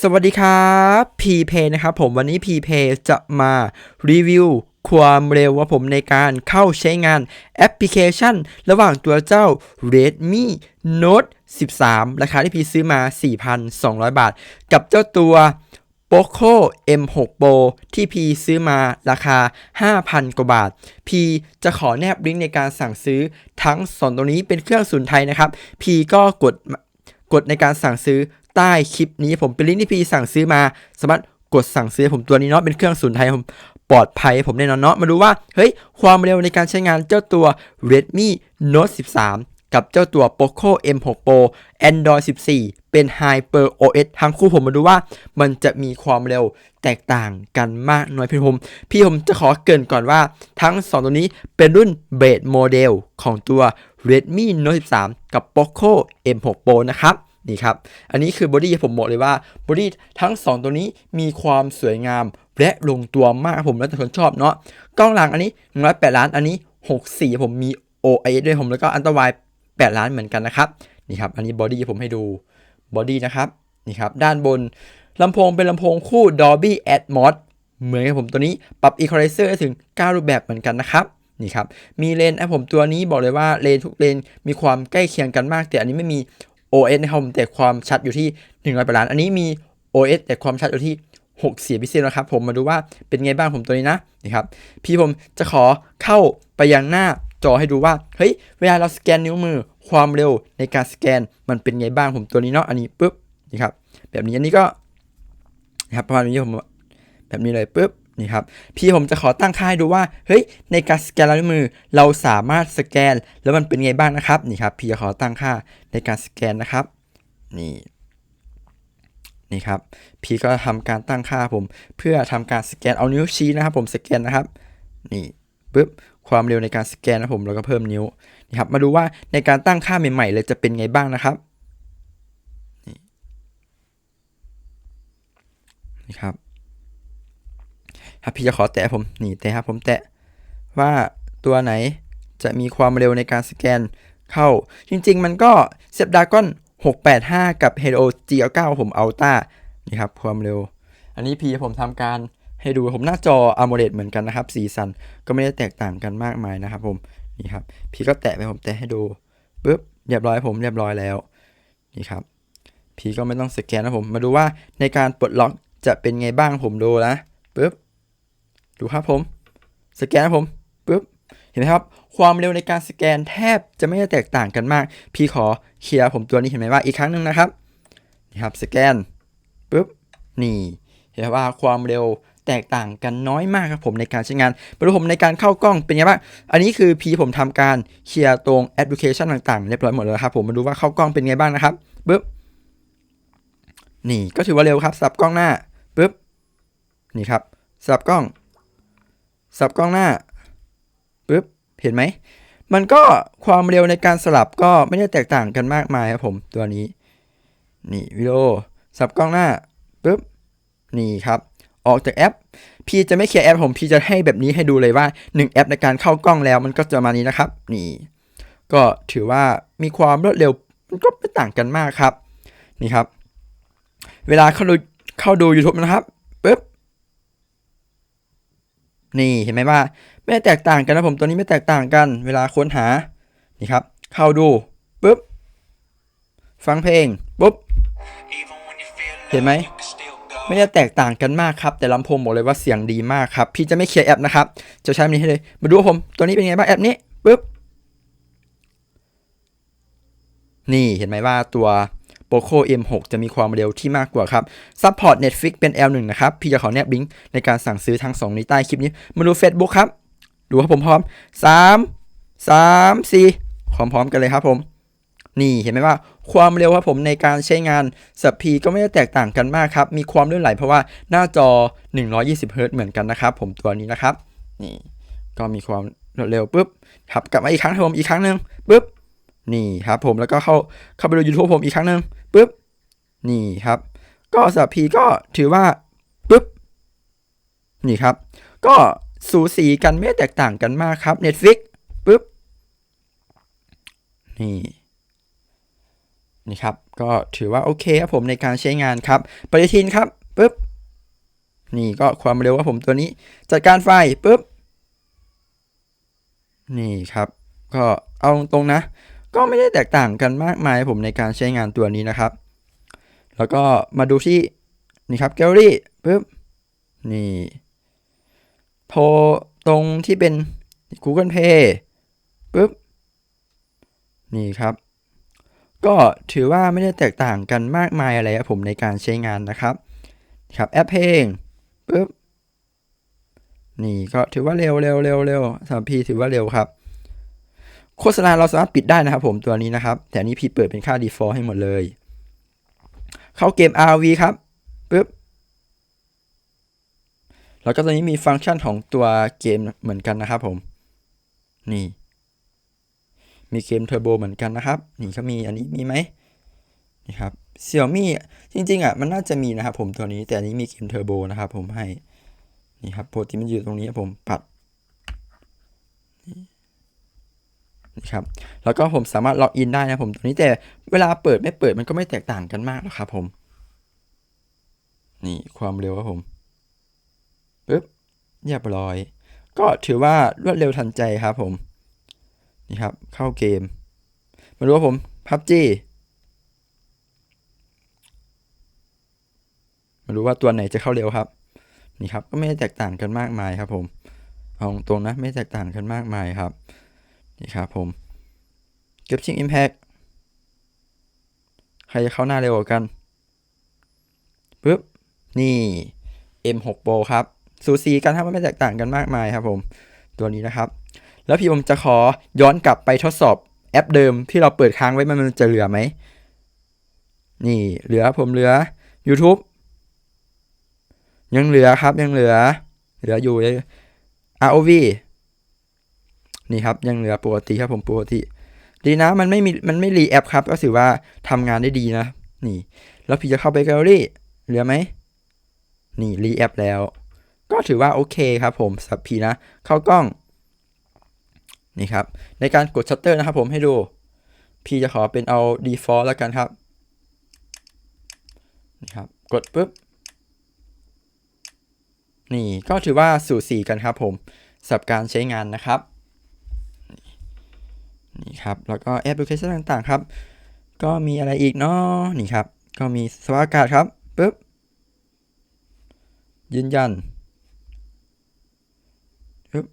สวัสดีครับพีเพนะครับผมวันนี้พีเพจะมารีวิวความเร็วว่าผมในการเข้าใช้งานแอปพลิเคชัน ระหว่างตัวเจ้า Redmi Note 13 ราคาที่พีซื้อมา 4,200 บาท กับเจ้าตัว Poco M6 Pro ที่พีซื้อมาราคา 5,000 กว่าบาท พีจะขอแนบลิงก์ในการสั่งซื้อทั้งสองตัวนี้เป็นเครื่องศูนไทยนะครับ พีก็กดกดในการสั่งซื้อ ใต้คลิปนี้ผมเป็นลิงก์ที่พี่สั่งซื้อมา สามารถกดสั่งซื้อผมตัวนี้เนาะเป็นเครื่องศูนไทยผมปลอดภัยผมแน่นอนเนาะมาดูว่าเฮ้ยความเร็วในการใช้งานเจ้าตัว Redmi Note 13 กับเจ้าตัว Poco M6 Pro Android 14 เป็น Hyper OS ทั้งคู่ผมมาดูว่ามันจะมีความเร็วแตกต่างกันมากน้อยเพียงผม พี่ผมจะขอเกรินก่อนว่าทั้ง 2 ตัวนี้เป็นรุ่นเบสโมเดลของตัว Redmi Note 13 กับ Poco M6 Pro นะครับ นี่ครับ อันนี้คือบอดี้ผมบอกเลยว่าบอดี้ทั้ง 2 ตัวนี้มีความสวยงามและลงตัวมากผมแล้วแต่คนชอบเนาะกล้องหลังอันนี้108ล้านอันนี้ 64 ผมมี OIS ด้วยผมแล้วก็อันตราย8ล้านเหมือนกันนะครับนี่ครับอันนี้บอดี้ผมให้ดูบอดี้นะครับนี่ครับด้านบนลำโพงเป็นลำโพงคู่ Dolby Atmos เหมือนกับผมตัวนี้ปรับ Equalizer ได้ถึง 9 รูปแบบเหมือนกันนะครับนี่ครับ มีเลนส์แอผมตัวนี้บอกเลยว่าเลนทุกเลนมีความใกล้เคียงกันมาก แต่อันนี้ไม่มี OS นะครับผมแต่ความชัดอยู่ที่ 1 0 0ล้าน อันนี้มี OS แต่ความชัดอยู่ที่6เสียพิเศษนะครับผมมาดูว่าเป็นไงบ้างผมตัวนี้นะนี่ครับพี่ผมจะขอเข้าไปยังหน้าจอให้ดูว่าเฮ้ยเวลาเราสแกนนิ้วมือความเร็วในการสแกนมันเป็นไงบ้างผมตัวนี้เนาะอันนี้ปุ๊บนี่ครับแบบนี้อันนี้ก็นะครับประมาณนี้ผมแบบนี้เลยปุ๊บ นี่ครับ พี่ผมจะขอตั้งค่าให้ดูว่า เฮ้ย ในการสแกนลายนิ้วมือ เราสามารถสแกน แล้วมันเป็นไงบ้างนะครับ นี่ครับ พี่จะขอตั้งค่าในการสแกนนะครับ นี่ นี่ครับ พี่ก็ทำการตั้งค่าผม เพื่อทำการสแกน เอานิ้วชี้นะครับ ผมสแกนนะครับ นี่ปุ๊บ ความเร็วในการสแกนนะผม แล้วก็เพิ่มนิ้ว นี่ครับ มาดูว่าในการตั้งค่าใหม่ๆเลยจะเป็นไงบ้างนะครับ นี่ นี่ครับ ครับพี่จะขอแตะผมนี่แตะครับผมแตะว่าตัวไหนจะมีความเร็วในการสแกนเข้า จริง ๆ มันก็ Snapdragon 685 กับ Helio G9 ผม Ultra นี่ครับความเร็ว อันนี้พี่ผมทำการให้ดูผมหน้าจอ AMOLED เหมือนกันนะครับ สีสันก็ไม่ได้แตกต่างกันมากมายนะครับผมนี่ครับ พี่ก็แตะไปผมแตะให้ดูปุ๊บเรียบร้อยผมเรียบร้อยแล้วนี่ครับ พี่ก็ไม่ต้องสแกนนะผมมาดูว่าในการปลดล็อกจะเป็นไงบ้างผมดูนะปุ๊บ ดูครับผม สแกนผมปุ๊บเห็นไหมครับ ความเร็วในการสแกนแทบจะไม่ได้แตกต่างกันมาก พี่ขอเคลียร์ผมตัวนี้เห็นไหมว่าอีกครั้งหนึ่งนะครับนี่ครับสแกนปุ๊บนี่เห็นไหมว่าความเร็วแตกต่างกันน้อยมากครับผมในการใช้งานมาดูผมในการเข้ากล้องเป็นไงบ้าง อันนี้คือพี่ผมทำการเคลียร์ตรงแอปพลิเคชันต่างๆเรียบร้อยหมดแล้วครับผมมาดูว่าเข้ากล้องเป็นไงบ้างนะครับปุ๊บ นี่ก็ถือว่าเร็วครับสับกล้องหน้าปุ๊บ นี่ครับสับกล้อง สับกล้องหน้าปุ๊บเห็นไหม มันก็ความเร็วในการสลับก็ไม่ได้แตกต่างกันมากมายครับผมตัวนี้ นี่วิดีโอสับกล้องหน้าปุ๊บนี่ครับ ออกจากแอป พี่จะไม่เคลียร์แอปผมพี่จะให้แบบนี้ให้ดูเลยว่า 1 แอปในการเข้ากล้องแล้วมันก็จะมานี้นะครับ นี่ ก็ถือว่ามีความรวดเร็วมันก็ไม่ต่างกันมากครับ นี่ครับ เวลาเข้าดูเข้าดู YouTube นะครับ นี่เห็นไหมว่าไม่แตกต่างกันนะผมตัวนี้ไม่แตกต่างกัน เวลาค้นหานี่ครับ เข้าดูปุ๊บฟังเพลงปุ๊บเห็นไหมไม่ได้แตกต่างกันมากครับ แต่ลำโพงบอกเลยว่าเสียงดีมากครับ พี่จะไม่เคลียร์แอปนะครับ จะใช้มันนี้ให้เลย มาดูผมตัวนี้เป็นไงบ้างแอปนี้ปุ๊บนี่เห็นไหมว่าตัว Poco M6 จะมีความเร็วที่มากกว่าครับ Support Netflix เป็น L1 นะครับ พี่จะขอแนบลิงก์ในการสั่งซื้อทั้ง2นี้ใต้คลิปนี้ มาดู Facebook ครับ ดูครับผมพร้อม 3 3 4พร้อมๆกันเลยครับผม นี่เห็นไหมว่าความเร็วครับผมในการใช้งานสับพีก็ไม่ได้แตกต่างกันมากครับ มีความลื่นไหลเพราะว่าหน้าจอ 120 Hz เหมือนกันนะครับ ผมตัวนี้นะครับ นี่ก็มีความรวดเร็วปุ๊บครับกลับมาอีกครั้งครับผมอีกครั้งหนึ่งปุ๊บ นี่ครับผมแล้วก็เข้าเข้าไปดู YouTube ผมอีกครั้งหนึ่งปุ๊บนี่ครับ ก็สับพีก็ถือว่าปุ๊บนี่ครับ ก็สูสีกันไม่แตกต่างกันมากครับ Netflix ปุ๊บนี่นี่ครับ ก็ถือว่าโอเคครับผมในการใช้งานครับ ปฏิทินครับปุ๊บนี่ก็ความเร็วครับผมตัวนี้ จัดการไฟปุ๊บนี่ครับ ก็เอาตรงนะ ก็ไม่ได้แตกต่างกันมากมายผมในการใช้งานตัวนี้นะครับ แล้วก็มาดูที่นี่ครับแกลเลอรี่ปุ๊บนี่พลตรงที่เป็น Google Play ปุ๊บนี่ครับ ก็ถือว่าไม่ได้แตกต่างกันมากมายอะไรครับผมในการใช้งานนะครับครับแอปเพลงปุ๊บนี่ก็ถือว่าเร็วเร็วเร็วเร็วสำหรับพี่ถือว่าเร็วครับ โฆษณาเราสามารถปิดได้นะครับผมตัวนี้นะครับ แต่อันนี้พี่เปิดเป็นค่า default ให้หมดเลย เข้าเกม RV ครับปุ๊บแล้วก็ตัวนี้มีฟังก์ชันของตัวเกมเหมือนกันนะครับผม นี่ มีเกมเทอร์โบเหมือนกันนะครับ นี่เขามีอันนี้มีไหมนี่ครับเซี่ยมี่จริงๆอะมันน่าจะมีนะครับผมตัวนี้แต่อันนี้มีเกมเทอร์โบนะครับผมให้ นี่ครับโปรตีมันอยู่ตรงนี้ครับผมปัดนี่ ครับแล้วก็ผมสามารถล็อกอินได้นะผมตัวนี้แต่เวลาเปิดไม่เปิดมันก็ไม่แตกต่างกันมากหรอกครับผมนี่ความเร็วครับผมปึ๊บเรียบร้อย ก็ถือว่ารวดเร็วทันใจครับผมนี่ครับเข้าเกมมาดูว่าผมพับจีมาดูว่าตัวไหนจะเข้าเร็วครับนี่ครับก็ไม่ได้แตกต่างกันมากมายครับผมเอาตรงนะไม่แตกต่างกันมากมายครับ นี่ครับผมเก็บชิงอิมแพ t ใครจะเข้าหน้าเร็วกว่ากันปึ๊บนี่ M6 Pro ครับสูสีกันครับมันไม่แตกต่างกันมากมายครับผมตัวนี้นะครับ แล้วพี่ผมจะขอย้อนกลับไปทดสอบแอปเดิมที่เราเปิดค้างไว้มันจะเหลือไหม นี่เหลือผมเหลือ YouTube ยังเหลือครับยังเหลือ เหลืออยู่ ROV นี่ครับยังเหลือปกติครับผมปกติ ดีนะมันไม่มีมันไม่รีแอปครับก็ถือว่าทำงานได้ดีนะ นี่ แล้วพี่จะเข้าไปแกลเลอรี่เหลือไหมนี่รีแอปแล้ว ก็ถือว่าโอเคครับผมสับพีนะ เข้ากล้อง นี่ครับ ในการกดชัตเตอร์นะครับผมให้ดู พี่จะขอเป็นเอา default แล้วกันครับนี่ครับ กดปุ๊บนี่ก็ถือว่าสูสีกันครับผมสับการใช้งานนะครับ นี่ครับ แล้วก็แอปพลิเคชันต่างๆครับ ก็มีอะไรอีกเนาะนี่ครับ ก็มีสภาพอากาศครับปุ๊บ ยืนยันปึ๊บ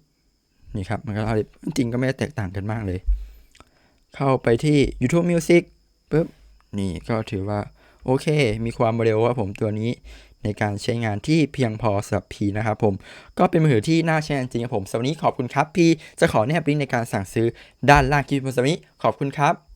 นี่ครับ มันก็เอาจริงก็ไม่ได้แตกต่างกันมากเลย เข้าไปที่ YouTube Music ปึ๊บ นี่ก็ถือว่า โอเค มีความเร็วครับผมตัวนี้ ในการใช้งานที่เพียงพอสำหรับพีนะครับผม ก็เป็นมือถือที่น่าใช้งานจริงครับผมสำหรับวันนี้ขอบคุณครับพีจะขอแนบลิงก์ในการสั่งซื้อด้านล่างคลิปวิดีโอสำหรับวันนี้ขอบคุณครับ